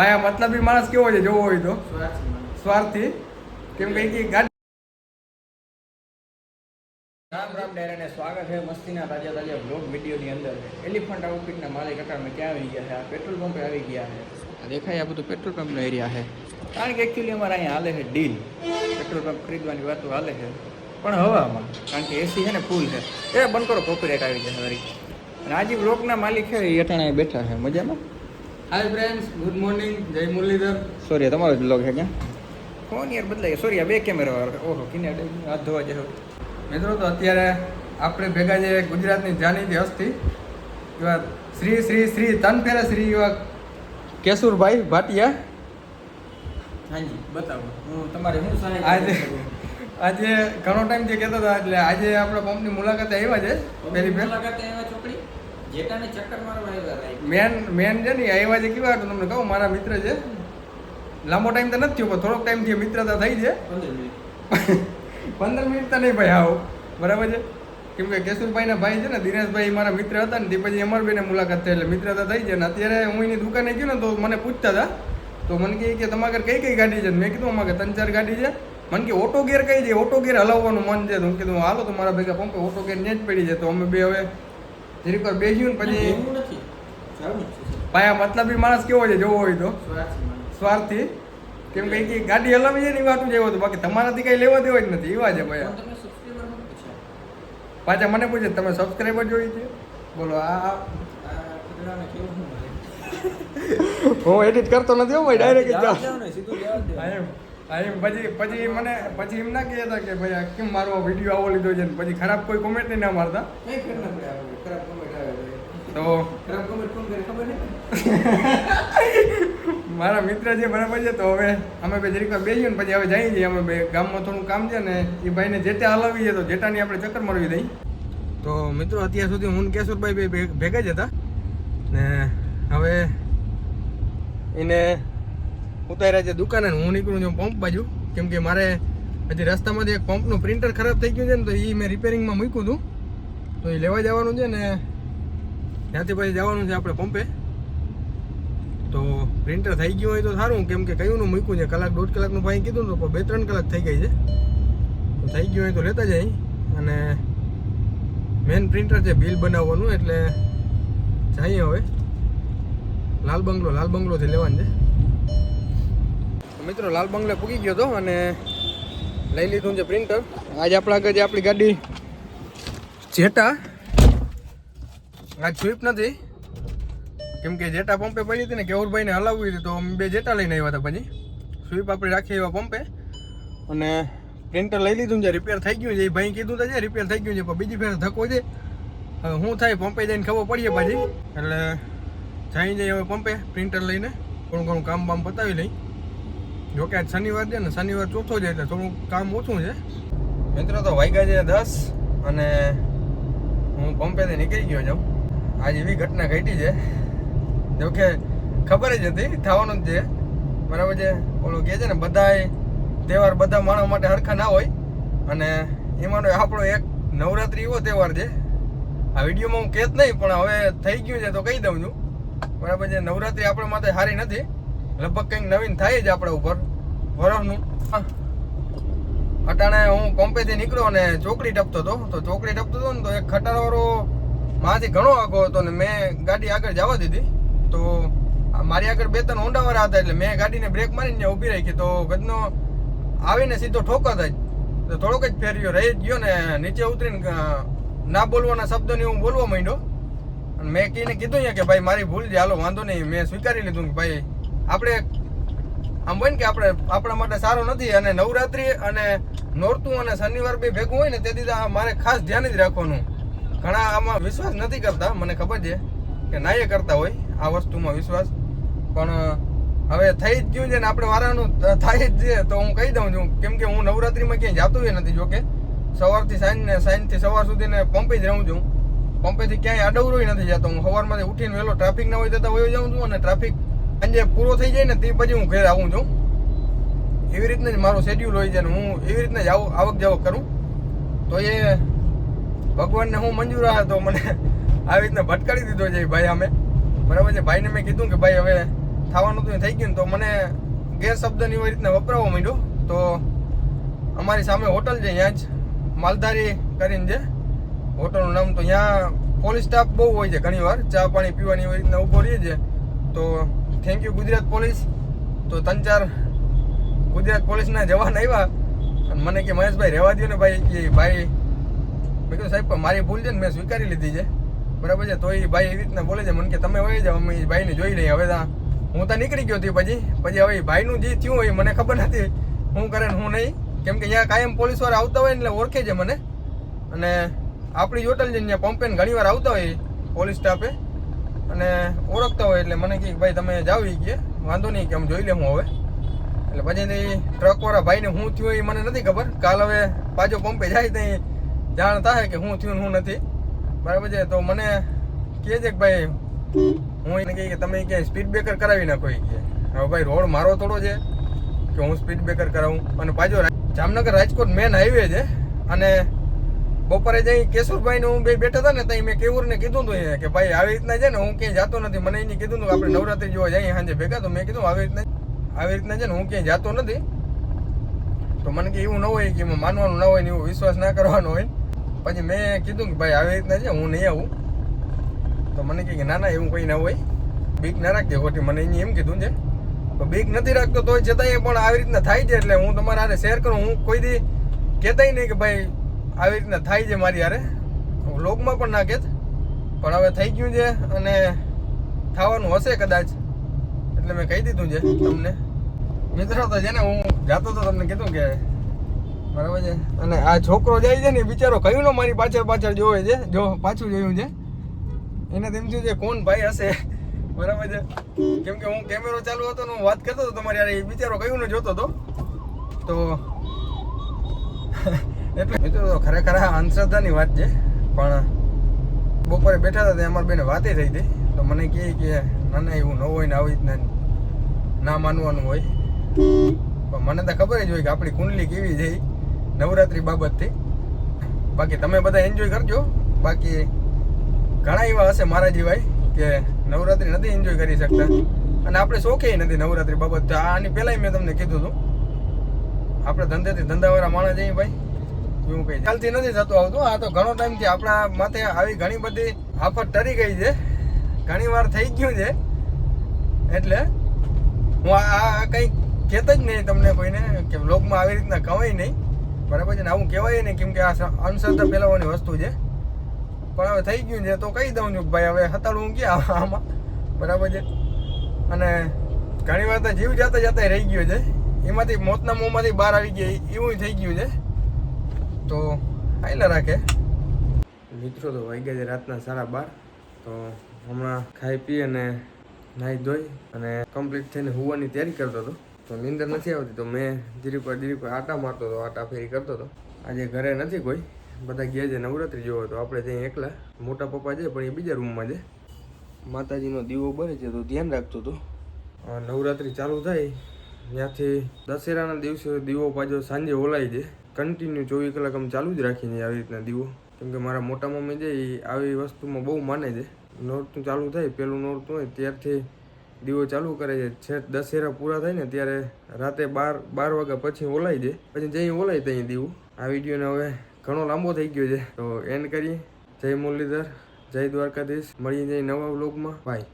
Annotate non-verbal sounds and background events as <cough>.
ભાઈ આ મતલબી માણસ કેવો છે જોવો હોય તો. સ્વાર્થી કેમ કે રામ રામ ડેરાને સ્વાગત છે મસ્તીના તાજા તાજા બ્લોગ વિડીયોની અંદર. એલિફન્ટ આઉટફિટના માલિક હતા અમે ક્યાં આવી ગયા છે? આ પેટ્રોલ પંપે આવી ગયા છે. દેખાય આ બધું પેટ્રોલ પંપનો એરિયા છે. કારણ કે એકચ્યુઅલી અમારે અહીંયા હાલે છે ડીલ પેટ્રોલ પંપ ખરીદવાની વાતો હાલે છે. પણ હવામાં કારણ કે એસી છે ને ફૂલ છે. એ બંધ કરો કોપીરાઇટ આવી જશે વળી. અને આજે બ્લોકના માલિક છે એ અટાણા બેઠા છે. મજામાં? હાય ફ્રેન્ડ્સ ગુડ મોર્નિંગ જય મુરલીધર સોરી તમારો જ બ્લોગ છે ક્યાં ફોન યાર બદલાય સોરી આ બે કેમેરા વાળો. ઓહો કિને હાથ ધોવા જશો મિત્રો તો અત્યારે આપણે ભેગા જે ગુજરાતની જાણીતી હસ્તી એવા શ્રી શ્રી શ્રી તન ફેરા શ્રી એવા કેશુરભાઈ ભાટિયા. હાજી બતાવો. હું તમારે શું સહાય આજે આજે ઘણો ટાઈમથી કહેતા હતા એટલે આજે આપણા પંપની મુલાકાતે આવ્યા છે. પહેલી ફેર. મુલાકાતે આવ્યા ચોકડી? મેન મેન છે ને આવ્યા છે કેવા તમને કહું? મારા મિત્ર છે. લાંબો ટાઈમ તો નથી થયો પણ થોડોક ટાઈમથી મિત્રતા થઈ છે. પંદર મિનિટ. તો નહીં ભાઈ આવો. બરાબર છે? કેમ કે કેશુરભાઈના ભાઈ છે ને દિનેશભાઈ મારા મિત્ર હતા ને તે પછી અમાર બેને મુલાકાત થઈ એટલે મિત્રતા થઈ છે. ને અત્યારે હું એની દુકાને ગયો ને તો મને પૂછતા હતા. તો મને કહે કે તમારે ઘરે કઈ કઈ ગાડી છે? મેં કીધું અમારે ત્રણ ચાર ગાડી છે. મને કે ઓટો ગેર કઈ છે? ઓટો ગેર હલાવવાનું મન છે. તો હું કીધું હાલો તો મારા ભેગા પંપે ઓટો ગેર ને જ પડી છે તો અમે બે હવે જરીક વાર બેસ્યું ને પછી પાયા મતલબી માણસ કેવો છે જોવો હોય તો. સ્વાર્થી કેમ કે ગાડી હલાવી છે ને એ વાતું જેવું હતું. બાકી તમારાથી કઈ લેવા દેવા જ નથી. એવા છે ભાઈ. પાછા મને પૂછે તમે સબસ્ક્રાઈબર જોઈ છે? બોલો આ? હું એડિટ કરતો નથી હો ભાઈ ડાયરેક્ટ જવાબ એમ પછી પછી મને પછી એમ ના કહેતા કે ભાઈ આ કેમ મારો વીડિયો આવો લીધો છે ને? પછી ખરાબ કોઈ કોમેન્ટ નહીં ના મારતા. ખરાબ આવે તો. તો ખરાબ comment કોણ કરે ખબર <laughs> મારા મિત્ર છે બરાબર છે તો હવે અમે બે જરીક બેસીએ ને પછી હવે જઈએ છીએ. અમે બે ગામમાં થોડું કામ છે ને એ ભાઈને જેટા હલાવી છે તો જેટાની આપણે ચક્કર મારવી દઈ તો મિત્રો અત્યાર સુધી હું કેશુરભાઈ બે ભેગા જ હતા. ને હવે એને ઉતાર્યા છે દુકાને હું નીકળું છું પંપ બાજુ. કેમ કે મારે હજી રસ્તામાંથી એક પંપનું પ્રિન્ટર ખરાબ થઈ ગયું છે ને તો એ મેં રિપેરિંગમાં મૂક્યું હતું. તો એ લેવા જવાનું છે ને ત્યાંથી પછી જવાનું છે આપણે પંપે. તો પ્રિન્ટર થઈ ગયું હોય તો સારું, કેમ કે કયું નું મૂક્યું છે? કલાક દોઢ કલાકનું ભાઈ કીધું ને તો બે ત્રણ કલાક થઈ ગઈ છે. તો થઈ ગયું હોય તો લેતા જાય. અને મેન પ્રિન્ટર છે બિલ બનાવવાનું, એટલે જઈએ હવે. લાલ બંગલો, લાલ બંગલોથી લેવાનું છે. મિત્રો, લાલ બંગલે પૂગી ગયો હતો અને લઈ લીધું છે પ્રિન્ટર. આજે આપણા આગળ જે આપણી ગાડી જેટા, આજ સ્વીપ નથી. કેમ કે જેટા પંપે પડી હતી ને કેવુરભાઈને હલાવવી હતી તો અમે બે જેટા લઈને આવ્યા હતા પછી. સ્વીપ આપણે રાખી એવા પંપે. અને પ્રિન્ટર લઈ લીધું છે રિપેર થઈ ગયું છે, એ ભાઈ કીધું તો છે રિપેર થઈ ગયું છે, પણ બીજી ફેર ધક્કો છે. હવે શું થાય, પંપે જઈને ખબર પડીએ પાછી. એટલે જઈ જઈએ હવે પંપે પ્રિન્ટર લઈને. ઘણું ઘણું કામ બામ પતાવી લઈ. જોકે આજ શનિવાર છે ને, શનિવાર ચોથો છે એટલે થોડું કામ ઓછું છે. મિત્રો, તો વાગ્યા છે દસ અને હું પંપેથી નીકળી ગયો છું. આજ એવી ઘટના ઘટી છે. જોકે ખબર જ હતી, થવાનું જ છે. બરાબર છે? ઓલું કહે છે ને, બધાય તહેવાર બધા માણસ માટે હરખા ના હોય. અને એમાંનો આપણો એક નવરાત્રિ એવો તહેવાર છે. આ વિડીયોમાં હું કહેત નહીં, પણ હવે થઈ ગયું છે તો કહી દઉં છું. બરાબર છે? નવરાત્રી આપણા માટે સારી નથી. લગભગ કંઈક નવીન થાય જ આપણા ઉપર. હા. અટાણે હું પંપેથી નીકળ્યો અને ચોકડી ટપતો હતો. તો ચોકડી ટપતો હતો ને તો એક ખટારવાળો મારાથી ઘણો આગો હતો ને મેં ગાડી આગળ જવા દીધી. તો મારી આગળ બે ત્રણ ઊંડાવાળા હતા એટલે મેં ગાડીને બ્રેક મારીને ઊભી રાખી. તો ગજનો આવીને સીધો ઠોકત જ તો થોડોક જ ફેર્યો, રહી ગયો ને નીચે ઉતરીને ના બોલવાના શબ્દોની હું બોલવા માંડ્યો. મેં કહીને કીધું કે ભાઈ મારી ભૂલ છે, હાલો વાંધો નહીં. મેં સ્વીકારી લીધું કે ભાઈ આપણે આમ હોય ને કે આપણે આપણા માટે સારો નથી અને નવરાત્રિ અને નોરતું અને શનિવાર બે ભેગું હોય ને તેથી દીધા આ મારે ખાસ ધ્યાન જ રાખવાનું. ઘણા આમાં વિશ્વાસ નથી કરતા, મને ખબર છે કે નાયે કરતા હોય આ વસ્તુમાં વિશ્વાસ. પણ હવે થઈ જ ગયું છે ને આપણે વારાનું થાય જ છે, તો હું કહી દઉં છું, કેમ કે હું નવરાત્રિમાં ક્યાંય જાતું એ નથી જોકે સવારથી સાંજને સાંજથી સવાર સુધી ને પંપે જ રહું છું. પંપેથી ક્યાંય આડવરોય નથી જતો. હું સવારમાંથી ઉઠીને વહેલો ટ્રાફિક ના હોય તો હોય જાઉં છું અને ટ્રાફિક સાંજે પૂરો થઈ જાય ને તે પછી હું ઘરે આવું છું. એવી રીતના જ મારું શેડ્યુલ હોય છે ને હું એવી રીતના જ આવું, આવક જાવક કરું. તો એ ભગવાનને હું મંજૂર આવે તો મને આવી રીતના ભટકાડી દીધો છે ભાઈ અમે બરાબર છે? ભાઈને મેં કીધું કે ભાઈ હવે થવાનું હતું થઈ ગયું ને તો મને ગેરશબ્દની એવી રીતના વપરાવવા માંડ્યો. તો અમારી સામે હોટલ છે ત્યાં જ. માલધારી કરીને છે હોટલનું નામ તો ત્યાં પોલીસ સ્ટાફ બહુ હોય છે ઘણીવાર. ચા પાણી પીવાની એવી રીતના ઊભો રહીએ છે. તો થેન્ક યુ ગુજરાત પોલીસ તો ત્રણ ચાર ગુજરાત પોલીસના જવાન આવ્યા. અને મને કે, મહેશભાઈ, રહેવા દો ને ભાઈ. કે ભાઈ, મેં કીધું, સાહેબ મારી ભૂલ છે ને, મેં સ્વીકારી લીધી છે. બરાબર છે? તો એ ભાઈ એવી રીતના બોલે છે, મને કે તમે વહી જાઓ, અમે ભાઈને જોઈ લઈએ. હવે ત્યાં હું તો નીકળી ગયો હતી પછી. પછી હવે ભાઈનું જે થયું હોય મને ખબર નથી. હું કરે હું નહીં. કેમ કે અહીંયા કાયમ પોલીસવાળા આવતા હોય ને એટલે ઓળખે છે મને. અને આપણી હોટલ છે ત્યાં ઘણી વાર આવતા હોય પોલીસ સ્ટાફે. અને ઓળખતા હોય એટલે મને કહે ભાઈ તમે એ કે. વાંધો નહીં કે આમ જોઈ લે હું હવે. એટલે પછી ટ્રકવાળા ભાઈને હું થયું એ મને નથી ખબર. કાલ હવે પાછો પંપે જાય ત્યાં જાણ થાય કે હું થયું હું નથી. બરાબર છે? તો મને કહે છે કે ભાઈ, હું એને કહી કે તમે ક્યાંય સ્પીડ બ્રેકર કરાવી નાખો એ કે. હવે ભાઈ રોડ મારો થોડો છે કે હું સ્પીડ બ્રેકર કરાવું? અને પાછો જામનગર રાજકોટ મેન હાઈવે છે. અને બપોરે જઈ કેશુરભાઈ હું બે બેઠા હતા ને ત્યાં મેં કેવુરને કીધું હતું કે ભાઈ આવી રીતના છે ને હું ક્યાંય જતો નથી. મને એને કીધું હતું આપણે નવરાત્રી જોવા જઈએ સાંજે ભેગા, તો મેં કીધું આવી રીતના આવી રીતના છે ને હું ક્યાંય જતો નથી. તો મને કે એવું ન હોય કે એમાં માનવાનું ન હોય ને એવું વિશ્વાસ ના કરવાનો હોય. પછી મેં કીધું કે ભાઈ આવી રીતના છે, હું નહીં આવું. તો મને કહે કે ના ના, એવું કંઈ ના હોય. બીક ના રાખજે, ખોટી. મને એને એમ કીધું છે. તો બીક નથી રાખતો તોય છતાંય પણ આવી રીતના થાય છે એટલે હું તમારા આને શેર કરું. હું કોઈ દી કહેતાય નહીં કે ભાઈ આવી રીતના થાય છે મારી હારે. વ્લોગમાં પણ નાખે જ પણ હવે થઈ ગયું છે અને થવાનું હશે કદાચ. એટલે મેં કહી દીધું છે તમને. મિત્રો, તો છે ને, હું જાતો તો તમને કીધું કે બરાબર છે. અને આ છોકરો જાય છે ને બિચારો કયું ને મારી પાછળ પાછળ જોવે છે, જો પાછું જોયું છે. એને તેમ થયું છે, કોણ ભાઈ હશે? બરાબર છે. કેમ કે હું કેમેરો ચાલુ હતો ને, હું વાત કરતો હતો તમારી યાર એ બિચારો કયું ને જોતો હતો? તો એટલે મિત્રો ખરેખર આ અંધશ્રદ્ધાની વાત છે, પણ બપોરે બેઠા હતા ત્યાં અમારી બેને વાતે થઈ હતી. તો મને કહે કે, ના ના, એવું ન હોય ને આવી રીતના ના માનવાનું હોય. પણ મને તો ખબર જ હોય કે આપણી કુંડલી કેવી છે નવરાત્રિ બાબતથી. બાકી તમે બધા એન્જોય કરજો. બાકી ઘણા એવા હશે મારા જેવાય કે નવરાત્રી નથી એન્જોય કરી શકતા. અને આપણે શોખે નથી નવરાત્રી બાબત. આની પહેલાંય મેં તમને કીધું હતું. આપણે ધંધેથી ધંધાવાળા માણસ જઈએ ભાઈ. એવું કઈ ખ્યાલથી નથી થતું આવતું. આ તો ઘણો ટાઈમથી આપણા માથે આવી ઘણી બધી આફત ટરી ગઈ છે. ઘણી વાર થઈ ગયું છે. એટલે હું આ કંઈ કહેતો જ નહીં તમને કોઈને કે બ્લોગમાં આવી રીતના કહેવાય નહીં. બરાબર છે ને? આવું કહેવાય નહીં કેમ કે આ અંધશ્રદ્ધા ફેલાવવાની વસ્તુ છે. પણ હવે થઈ ગયું છે તો કહી દઉં છું ભાઈ હવે હતાડું હું ક્યાં આમાં? બરાબર છે? અને ઘણી વાર તો જીવ જાતે જાતે રહી ગયો છે. એમાંથી મોતના મોંમાંથી બહાર આવી ગયા. એવું થઈ ગયું છે. તો આયલા રાખે. મિત્રો, તો વાગ્યા છે રાતના સાડા બાર. તો હમણાં ખાઈ પી અને નાહી ધોઈ અને કમ્પ્લીટ થઈને હોવાની તૈયારી કરતો હતો. તો નીંદર નથી આવતી, તો મેં ધીરી પર ધીરી પર આટા મારતો હતો, આટા ફેરી કરતો હતો. આજે ઘરે નથી કોઈ. બધા ગયા છે નવરાત્રી જોવો, તો આપણે ત્યાં એકલા. મોટા પપ્પા છે, પણ એ બીજા રૂમમાં છે. માતાજીનો દીવો બને છે, તો ધ્યાન રાખતો હતો. નવરાત્રી ચાલુ થાય, ત્યાંથી દશેરાના દિવસે દીવો પાછો સાંજે ઓલાય છે કન્ટિન્યુ ચોવીસ કલાક આમ ચાલુ જ રાખીને આવી રીતના દીવો. કેમ કે મારા મોટા મમ્મી છે એ આવી વસ્તુમાં બહુ માને છે. નોરતું ચાલુ થાય, પેલું નોરતું હોય ત્યારથી દીવો ચાલુ કરે છે. છેક દશેરા પૂરા થાય ને ત્યારે રાતે બાર બાર વાગ્યા પછી ઓલાઈ જાય પછી જઈ ઓલાય ત્યાં દીવો. આ વિડીયોને હવે ઘણો લાંબો થઈ ગયો છે. તો એન્ડ કરીએ. જય મુરલીધર, જય દ્વારકાધીશ. મળીએ જઈ નવા વ્લોગમાં બાય